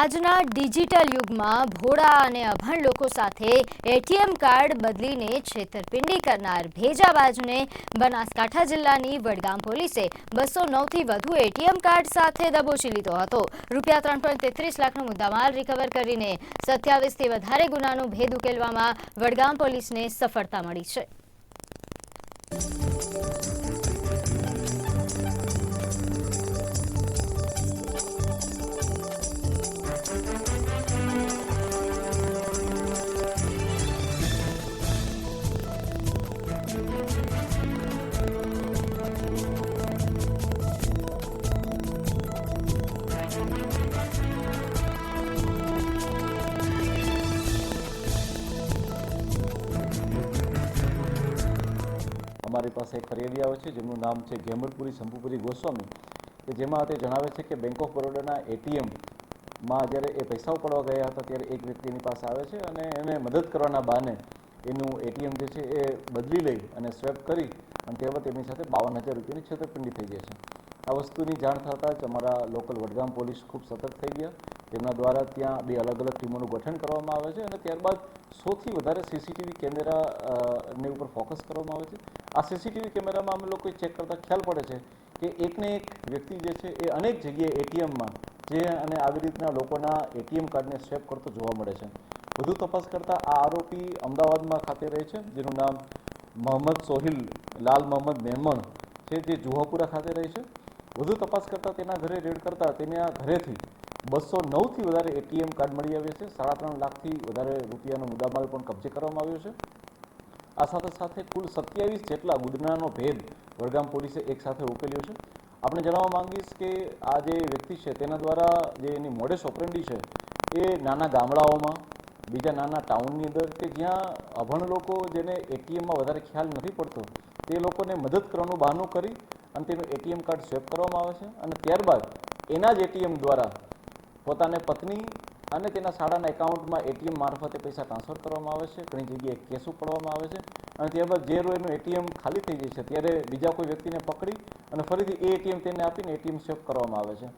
આજના ડિજિટલ યુગમાં ભોળા અને અભણ લોકો સાથે એટીએમ કાર્ડ બદલીને છેતરપિંડી કરનાર ભેજાબાજને બનાસકાંઠા જિલ્લાની વડગામ પોલીસે બસો નવથી વધુ એટીએમ કાર્ડ સાથે દબોચી લીધો હતો. રૂપિયા ત્રણ પોઈન્ટ તેત્રીસ લાખનો મુદ્દામાલ રિકવર કરીને સત્યાવીસથી વધારે ગુનાનો ભેદ ઉકેલવામાં વડગામ પોલીસને સફળતા મળી છે. અમારી પાસે એક ફરિયાદી આવે છે, જેમનું નામ છે ઘેમરપુરી શંભુપુરી ગોસ્વામી, કે જેમાં તે જણાવે છે કે બેંક ઓફ બરોડાના એટીએમમાં જ્યારે એ પૈસા ઉપાડવા ગયા હતા, ત્યારે એક વ્યક્તિની પાસે આવે છે અને એને મદદ કરવાના બહાને એનું એટીએમ જે છે એ બદલી લઈ અને સ્વેપ કરી અને ત્યારબાદ એમની સાથે બાવન હજાર રૂપિયાની છેતરપિંડી થઈ જાય છે. આ વસ્તુની જાણ થતાં જ અમારા લોકલ વડગામ પોલીસ ખૂબ સતર્ક થઈ ગયા. તેમના દ્વારા ત્યાં બે અલગ અલગ ટીમોનું ગઠન કરવામાં આવે છે અને ત્યારબાદ સૌથી વધારે સીસીટીવી કેમેરા ને ઉપર ફોકસ કરવામાં આવે છે. આ સીસીટીવી કેમેરામાં અમે લોકો ચેક કરતા ખ્યાલ પડે છે કે એકને એક વ્યક્તિ જે છે એ અનેક જગ્યાએ એટીએમમાં જે અને આવી રીતના લોકોના એટીએમ કાર્ડને સ્વેપ કરતો જોવા મળે છે. વધુ તપાસ કરતા આ આરોપી અમદાવાદમાં ખાતે રહે છે, જેનું નામ મોહમ્મદ સોહિલ, લાલ મોહમ્મદ મેમણ છે, જે જુહાપુરા ખાતે રહે છે. વધુ તપાસ કરતાં તેના ઘરે રેડ કરતાં તેના ઘરેથી બસો નવથી વધારે એટીએમ કાર્ડ મળી આવ્યા છે. સાડા ત્રણ લાખથી વધારે રૂપિયાનો મુદ્દામાલ પણ કબજે કરવામાં આવ્યો છે. આ સાથે સાથે કુલ સત્યાવીસ જેટલા ગુદનાનો ભેદ વડગામ પોલીસે એક સાથે ઉકેલ્યો છે. આપણે જણાવવા માંગીશ કે આ જે વ્યક્તિ છે, તેના દ્વારા જે એની મોડેસ ઓપરેન્ડી છે, એ નાના ગામડાઓમાં બીજા નાના ટાઉનની અંદર કે જ્યાં અભણ લોકો જેને એટીએમમાં વધારે ખ્યાલ નથી પડતો, તે લોકોને મદદ કરવાનું બહાનું કરી અને તેનું એટીએમ કાર્ડ સ્વેપ કરવામાં આવે છે અને ત્યારબાદ એના જ એટીએમ દ્વારા પોતાને પત્ની અને તેના શાળાના એકાઉન્ટમાં એટીએમ મારફતે પૈસા ટ્રાન્સફર કરવામાં આવે છે, ઘણી જગ્યાએ કેસ ઉપાડવામાં આવે છે અને ત્યારબાદ જે એનું એટીએમ ખાલી થઈ જાય છે, ત્યારે બીજા કોઈ વ્યક્તિને પકડી અને ફરીથી એ એટીએમ તેને આપીને એટીએમ સ્વેપ કરવામાં આવે છે.